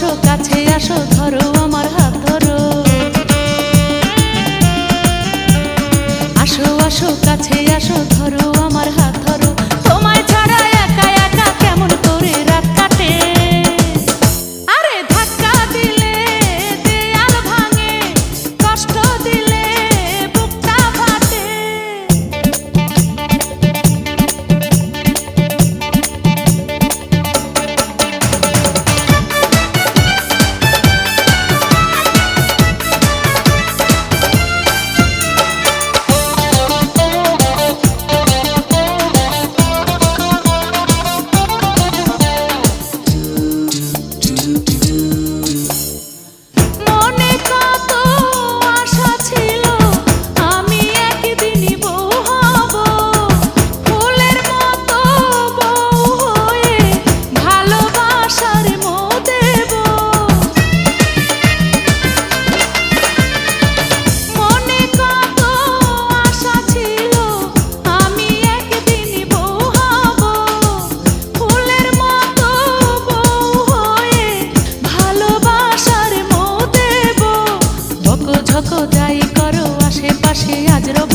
আসো কাছে আসো ধরো আমার হাত ধরো। আসো আসো কাছে আসো থাকো যাই করো আশেপাশে আজ রব।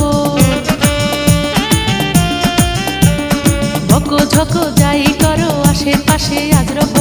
বকো ঝকো যাই করো আশেপাশে আজ রব।